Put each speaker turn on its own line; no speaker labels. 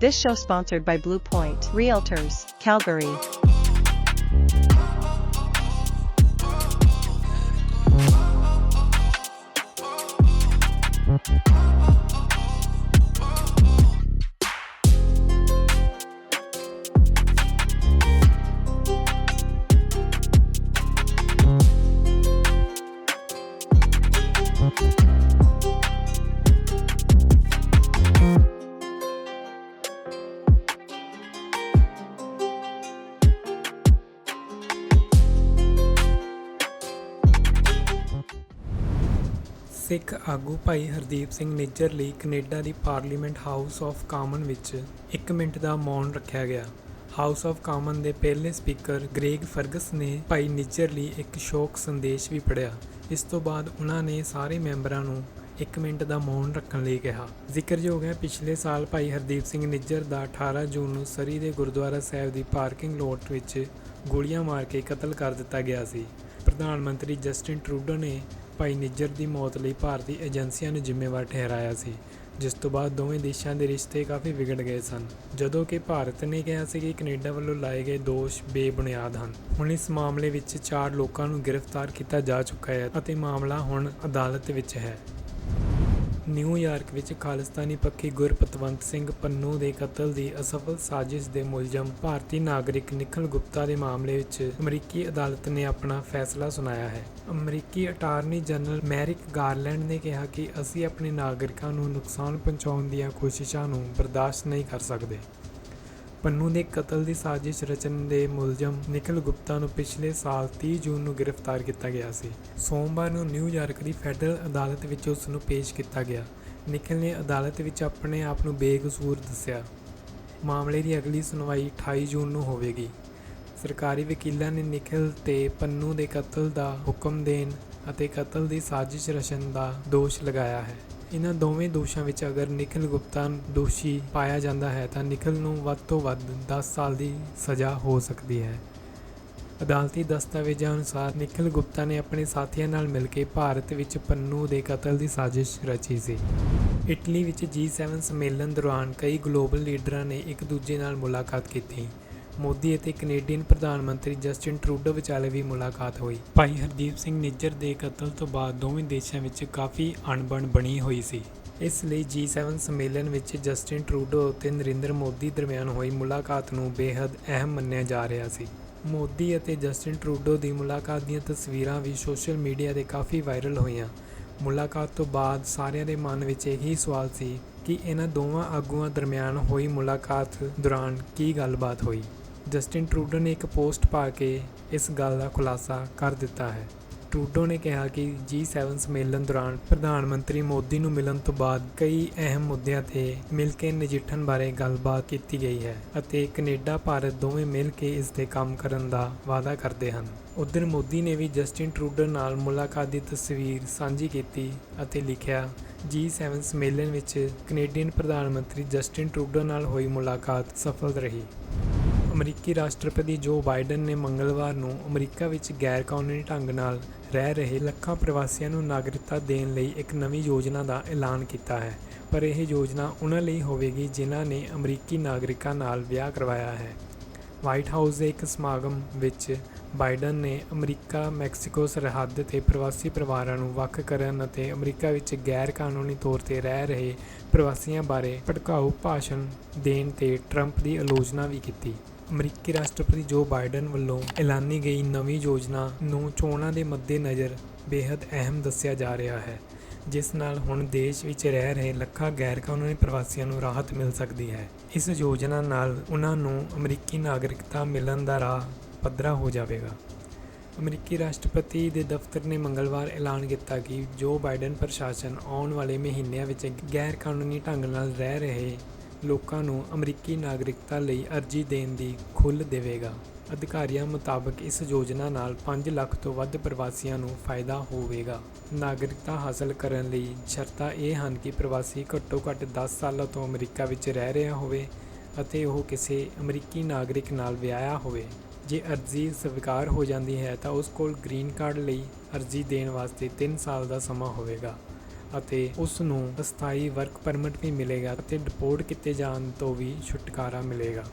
This show sponsored by Blue Point Realtors, Calgary.
ਸਿੱਖ ਆਗੂ ਭਾਈ ਹਰਦੀਪ ਸਿੰਘ ਨਿੱਜਰ ਲਈ Canada ਦੀ ਪਾਰਲੀਮੈਂਟ ਹਾਊਸ ਆਫ ਕਾਮਨ ਵਿੱਚ 1 minute ਦਾ ਮੌਨ ਰੱਖਿਆ ਗਿਆ। ਹਾਊਸ ਆਫ ਕਾਮਨ ਦੇ ਪਹਿਲੇ ਸਪੀਕਰ ਗ੍ਰੇਗ ਫਰਗਸ ਨੇ ਭਾਈ ਨਿੱਜਰ ਲਈ ਇੱਕ ਸ਼ੋਕ ਸੰਦੇਸ਼ ਵੀ ਪੜ੍ਹਿਆ। ਇਸ ਤੋਂ ਬਾਅਦ ਉਹਨਾਂ ਨੇ ਸਾਰੇ ਮੈਂਬਰਾਂ ਨੂੰ 1 ਮਿੰਟ ਦਾ ਮੌਨ ਰੱਖਣ ਲਈ ਕਿਹਾ। ਜ਼ਿਕਰਯੋਗ ਹੈ, ਪਿਛਲੇ ਸਾਲ ਭਾਈ ਹਰਦੀਪ ਸਿੰਘ ਨਿੱਜਰ ਦਾ 18 ਜੂਨ ਨੂੰ ਸਰੀ ਦੇ ਗੁਰਦੁਆਰਾ ਸਾਹਿਬ ਦੀ ਪਾਰਕਿੰਗ ਲੋਟ ਵਿੱਚ ਗੋਲੀਆਂ ਮਾਰ ਕੇ ਕਤਲ ਕਰ ਦਿੱਤਾ ਗਿਆ ਸੀ। ਪ੍ਰਧਾਨ ਮੰਤਰੀ ਜਸਟਿਨ ਟਰੂਡੋ ਨੇ ਭਾਈ ਨਿੱਜਰ ਦੀ ਮੌਤ ਲਈ ਭਾਰਤੀ ਏਜੰਸੀਆਂ ਨੂੰ ਜ਼ਿੰਮੇਵਾਰ ਠਹਿਰਾਇਆ ਸੀ, ਜਿਸ ਤੋਂ ਬਾਅਦ ਦੋਵੇਂ ਦੇਸ਼ਾਂ ਦੇ ਰਿਸ਼ਤੇ ਕਾਫੀ ਵਿਗੜ ਗਏ ਸਨ, ਜਦੋਂ ਕਿ ਭਾਰਤ ਨੇ ਕਿਹਾ ਸੀ ਕਿ ਕੈਨੇਡਾ ਵੱਲੋਂ ਲਾਏ ਗਏ ਦੋਸ਼ ਬੇਬੁਨਿਆਦ ਹਨ। ਹੁਣ ਇਸ ਮਾਮਲੇ ਵਿੱਚ ਚਾਰ ਲੋਕਾਂ ਨੂੰ ਗ੍ਰਿਫਤਾਰ ਕੀਤਾ ਜਾ ਚੁੱਕਾ ਹੈ ਅਤੇ ਮਾਮਲਾ ਹੁਣ ਅਦਾਲਤ ਵਿੱਚ ਹੈ। ਨਿਊਯਾਰਕ ਵਿੱਚ ਖਾਲਿਸਤਾਨੀ ਪੱਖੀ ਗੁਰਪਤਵੰਤ ਸਿੰਘ ਪੰਨੂ ਦੇ ਕਤਲ ਦੀ ਅਸਫਲ ਸਾਜ਼ਿਸ਼ ਦੇ ਮੁਲਜ਼ਮ ਭਾਰਤੀ ਨਾਗਰਿਕ ਨਿਖਲ ਗੁਪਤਾ ਦੇ ਮਾਮਲੇ ਵਿੱਚ ਅਮਰੀਕੀ ਅਦਾਲਤ ਨੇ ਆਪਣਾ ਫੈਸਲਾ ਸੁਣਾਇਆ ਹੈ। ਅਮਰੀਕੀ ਅਟਾਰਨੀ ਜਨਰਲ ਮੈਰਿਕ ਗਾਰਲੈਂਡ ਨੇ ਕਿਹਾ ਕਿ ਅਸੀਂ ਆਪਣੇ ਨਾਗਰਿਕਾਂ ਨੂੰ ਨੁਕਸਾਨ ਪਹੁੰਚਾਉਣ ਦੀਆਂ ਕੋਸ਼ਿਸ਼ਾਂ ਨੂੰ ਬਰਦਾਸ਼ਤ ਨਹੀਂ ਕਰ ਸਕਦੇ। ਪੰਨੂ ਦੇ ਕਤਲ ਦੀ ਸਾਜ਼ਿਸ਼ ਰਚਨ ਦੇ ਮੁਲਜ਼ਮ ਨਿਖਿਲ ਗੁਪਤਾ ਨੂੰ ਪਿਛਲੇ ਸਾਲ 30 ਜੂਨ ਨੂੰ ਗ੍ਰਿਫਤਾਰ ਕੀਤਾ ਗਿਆ ਸੀ। ਸੋਮਵਾਰ ਨੂੰ ਨਿਊਯਾਰਕ ਦੀ ਫੈਡਰਲ ਅਦਾਲਤ ਵਿੱਚ ਉਸ ਨੂੰ ਪੇਸ਼ ਕੀਤਾ ਗਿਆ। ਨਿਖਿਲ ਨੇ ਅਦਾਲਤ ਵਿੱਚ ਆਪਣੇ ਆਪ ਨੂੰ ਬੇਕਸੂਰ ਦੱਸਿਆ। ਮਾਮਲੇ ਦੀ ਅਗਲੀ ਸੁਣਵਾਈ 28 ਜੂਨ ਨੂੰ ਹੋਵੇਗੀ। ਸਰਕਾਰੀ ਵਕੀਲਾਂ ਨੇ ਨਿਖਿਲ ਤੇ ਪੰਨੂ ਦੇ ਕਤਲ ਦਾ ਹੁਕਮ ਦੇਣ ਅਤੇ ਕਤਲ ਦੀ ਸਾਜ਼ਿਸ਼ ਰਚਨ ਦਾ ਦੋਸ਼ ਲਗਾਇਆ ਹੈ। ਇਹਨਾਂ ਦੋਵੇਂ ਦੋਸ਼ਾਂ ਵਿੱਚ ਅਗਰ ਨਿਖਿਲ ਗੁਪਤਾ ਦੋਸ਼ੀ ਪਾਇਆ ਜਾਂਦਾ ਹੈ, ਤਾਂ ਨਿਖਿਲ ਨੂੰ ਵੱਧ ਤੋਂ ਵੱਧ 10 ਸਾਲ ਦੀ ਸਜ਼ਾ ਹੋ ਸਕਦੀ ਹੈ। ਅਦਾਲਤੀ ਦਸਤਾਵੇਜ਼ਾਂ ਅਨੁਸਾਰ ਨਿਖਿਲ ਗੁਪਤਾ ਨੇ ਆਪਣੇ ਸਾਥੀਆਂ ਨਾਲ ਮਿਲ ਕੇ ਭਾਰਤ ਵਿੱਚ ਪੰਨੂ ਦੇ ਕਤਲ ਦੀ ਸਾਜ਼ਿਸ਼ ਰਚੀ ਸੀ। ਇਟਲੀ ਵਿੱਚ G7 ਸੰਮੇਲਨ ਦੌਰਾਨ ਕਈ ਗਲੋਬਲ ਲੀਡਰਾਂ ਨੇ ਇੱਕ ਦੂਜੇ ਨਾਲ ਮੁਲਾਕਾਤ ਕੀਤੀ। ਮੋਦੀ ਅਤੇ ਕੈਨੇਡੀਅਨ ਪ੍ਰਧਾਨ ਮੰਤਰੀ ਜਸਟਿਨ ਟਰੂਡੋ ਵਿਚਾਲੇ ਵੀ ਮੁਲਾਕਾਤ ਹੋਈ। ਭਾਈ ਹਰਦੀਪ ਸਿੰਘ ਨਿੱਜਰ ਦੇ ਕਤਲ ਤੋਂ ਬਾਅਦ ਦੋਵੇਂ ਦੇਸ਼ਾਂ ਵਿੱਚ ਕਾਫੀ ਅਣਬਣ ਬਣੀ ਹੋਈ ਸੀ। ਇਸ ਲਈ G7 ਸੰਮੇਲਨ ਵਿੱਚ ਜਸਟਿਨ ਟਰੂਡੋ ਅਤੇ ਨਰਿੰਦਰ ਮੋਦੀ ਦਰਮਿਆਨ ਹੋਈ ਮੁਲਾਕਾਤ ਨੂੰ ਬੇहद ਅਹਿਮ ਮੰਨਿਆ ਜਾ ਰਿਹਾ ਸੀ। ਮੋਦੀ ਅਤੇ ਜਸਟਿਨ ਟਰੂਡੋ ਦੀ ਮੁਲਾਕਾਤ ਦੀਆਂ ਤਸਵੀਰਾਂ ਵੀ ਸੋਸ਼ਲ ਮੀਡੀਆ ਤੇ ਕਾਫੀ ਵਾਇਰਲ ਹੋਈਆਂ। ਮੁਲਾਕਾਤ ਤੋਂ ਬਾਅਦ ਸਾਰਿਆਂ ਦੇ ਮਨ ਵਿੱਚ ਇਹੀ ਸਵਾਲ ਸੀ ਕਿ ਇਹਨਾਂ ਦੋਵਾਂ ਆਗੂਆਂ ਦਰਮਿਆਨ ਹੋਈ ਮੁਲਾਕਾਤ ਦੌਰਾਨ ਕੀ ਗੱਲਬਾਤ ਹੋਈ। ਜਸਟਿਨ ਟਰੂਡੋ ਨੇ ਇੱਕ ਪੋਸਟ ਪਾ ਕੇ ਇਸ ਗੱਲ ਦਾ ਖੁਲਾਸਾ ਕਰ ਦਿੱਤਾ ਹੈ। ਟਰੂਡੋ ਨੇ ਕਿਹਾ ਕਿ G7 ਸੰਮੇਲਨ ਦੌਰਾਨ ਪ੍ਰਧਾਨ ਮੰਤਰੀ ਮੋਦੀ ਨੂੰ ਮਿਲਣ ਤੋਂ ਬਾਅਦ ਕਈ ਅਹਿਮ ਮੁੱਦਿਆਂ ਤੇ ਮਿਲ ਕੇ ਨਜਿੱਠਣ ਬਾਰੇ ਗੱਲਬਾਤ ਕੀਤੀ ਗਈ ਹੈ ਅਤੇ ਕੈਨੇਡਾ, ਭਾਰਤ ਦੋਵੇਂ ਮਿਲ ਕੇ ਇਸ ਤੇ ਕੰਮ ਕਰਨ ਦਾ ਵਾਅਦਾ ਕਰਦੇ ਹਨ। ਉਧਰ ਮੋਦੀ ਨੇ ਵੀ ਜਸਟਿਨ ਟਰੂਡੋ ਨਾਲ ਮੁਲਾਕਾਤ ਦੀ ਤਸਵੀਰ ਸਾਂਝੀ ਕੀਤੀ ਅਤੇ ਲਿਖਿਆ G7 ਸੰਮੇਲਨ ਵਿੱਚ ਕੈਨੇਡੀਅਨ ਪ੍ਰਧਾਨ ਮੰਤਰੀ ਜਸਟਿਨ ਟਰੂਡੋ ਨਾਲ ਹੋਈ ਮੁਲਾਕਾਤ ਸਫਲ ਰਹੀ। ਅਮਰੀਕੀ ਰਾਸ਼ਟਰਪਤੀ ਜੋ ਬਾਈਡਨ ਨੇ ਮੰਗਲਵਾਰ ਨੂੰ ਅਮਰੀਕਾ ਵਿੱਚ ਗੈਰ ਕਾਨੂੰਨੀ ਢੰਗ ਨਾਲ ਰਹਿ ਰਹੇ ਲੱਖਾਂ ਪ੍ਰਵਾਸੀਆਂ ਨੂੰ ਨਾਗਰਿਕਤਾ ਦੇਣ ਲਈ ਇੱਕ ਨਵੀਂ ਯੋਜਨਾ ਦਾ ਐਲਾਨ ਕੀਤਾ ਹੈ, ਪਰ ਇਹ ਯੋਜਨਾ ਉਹਨਾਂ ਲਈ ਹੋਵੇਗੀ ਜਿਨ੍ਹਾਂ ਨੇ ਅਮਰੀਕੀ ਨਾਗਰਿਕਾਂ ਨਾਲ ਵਿਆਹ ਕਰਵਾਇਆ ਹੈ। ਵਾਈਟ ਹਾਊਸ ਦੇ ਇੱਕ ਸਮਾਗਮ ਵਿੱਚ ਬਾਈਡਨ ਨੇ ਅਮਰੀਕਾ, ਮੈਕਸੀਕੋ ਸਰਹੱਦ ਤੇ ਪ੍ਰਵਾਸੀ ਪਰਿਵਾਰਾਂ ਨੂੰ ਵੱਖ ਕਰਨ ਅਤੇ ਅਮਰੀਕਾ ਵਿੱਚ ਗੈਰ ਕਾਨੂੰਨੀ ਤੌਰ ਤੇ ਰਹਿ ਰਹੇ ਪ੍ਰਵਾਸੀਆਂ ਬਾਰੇ ਭੜਕਾਊ ਭਾਸ਼ਣ ਦੇਣ ਤੇ ਟਰੰਪ ਦੀ ਆਲੋਚਨਾ ਵੀ ਕੀਤੀ। ਅਮਰੀਕੀ ਰਾਸ਼ਟਰਪਤੀ ਜੋ ਬਾਈਡਨ ਵੱਲੋਂ ਐਲਾਨੀ ਗਈ ਨਵੀਂ ਯੋਜਨਾ ਨੂੰ ਚੋਣਾਂ ਦੇ ਮੱਦੇਨਜ਼ਰ ਬੇहद ਅਹਿਮ ਦੱਸਿਆ ਜਾ ਰਿਹਾ ਹੈ, ਜਿਸ ਨਾਲ ਹੁਣ ਦੇਸ਼ ਵਿੱਚ ਰਹਿ ਰਹੇ ਲੱਖਾਂ ਗੈਰ ਕਾਨੂੰਨੀ ਪ੍ਰਵਾਸੀਆਂ ਨੂੰ ਰਾਹਤ ਮਿਲ ਸਕਦੀ ਹੈ। ਇਸ ਯੋਜਨਾ ਨਾਲ ਉਹਨਾਂ ਨੂੰ ਅਮਰੀਕੀ ਨਾਗਰਿਕਤਾ ਮਿਲਣ ਦਾ ਰਾਹ ਪੱਧਰਾ ਹੋ ਜਾਵੇਗਾ। ਅਮਰੀਕੀ ਰਾਸ਼ਟਰਪਤੀ ਦੇ ਦਫ਼ਤਰ ਨੇ ਮੰਗਲਵਾਰ ਐਲਾਨ ਕੀਤਾ ਕਿ ਜੋ ਬਾਈਡਨ ਪ੍ਰਸ਼ਾਸਨ ਆਉਣ ਵਾਲੇ ਮਹੀਨਿਆਂ ਵਿੱਚ ਗੈਰ ਕਾਨੂੰਨੀ ਢੰਗ ਨਾਲ ਰਹਿ ਰਹੇ ਲੋਕਾਂ ਨੂੰ ਅਮਰੀਕੀ ਨਾਗਰਿਕਤਾ ਲਈ ਅਰਜ਼ੀ ਦੇਣ ਦੀ ਖੁੱਲ੍ਹ ਦੇਵੇਗਾ। ਅਧਿਕਾਰੀਆਂ ਮੁਤਾਬਕ ਇਸ ਯੋਜਨਾ ਨਾਲ 5 ਲੱਖ ਤੋਂ ਵੱਧ ਪ੍ਰਵਾਸੀਆਂ ਨੂੰ ਫਾਇਦਾ ਹੋਵੇਗਾ। ਨਾਗਰਿਕਤਾ ਹਾਸਲ ਕਰਨ ਲਈ ਸ਼ਰਤਾਂ ਇਹ ਹਨ ਕਿ ਪ੍ਰਵਾਸੀ ਘੱਟੋ ਘੱਟ 10 ਸਾਲਾਂ ਤੋਂ ਅਮਰੀਕਾ ਵਿੱਚ ਰਹਿ ਰਿਹਾ ਹੋਵੇ ਅਤੇ ਉਹ ਕਿਸੇ ਅਮਰੀਕੀ ਨਾਗਰਿਕ ਨਾਲ ਵਿਆਹਿਆ ਹੋਵੇ। ਜੇ ਅਰਜ਼ੀ ਸਵੀਕਾਰ ਹੋ ਜਾਂਦੀ ਹੈ ਤਾਂ ਉਸ ਕੋਲ ਗ੍ਰੀਨ ਕਾਰਡ ਲਈ ਅਰਜ਼ੀ ਦੇਣ ਵਾਸਤੇ 3 ਸਾਲ ਦਾ ਸਮਾਂ ਹੋਵੇਗਾ। ਅਤੇ ਉਸ ਨੂੰ ਅਸਥਾਈ ਵਰਕ ਪਰਮਿਟ ਵੀ ਮਿਲੇਗਾ ਅਤੇ ਡਿਪੋਰਟ ਕੀਤੇ ਜਾਣ ਤੋਂ ਵੀ ਛੁਟਕਾਰਾ ਮਿਲੇਗਾ।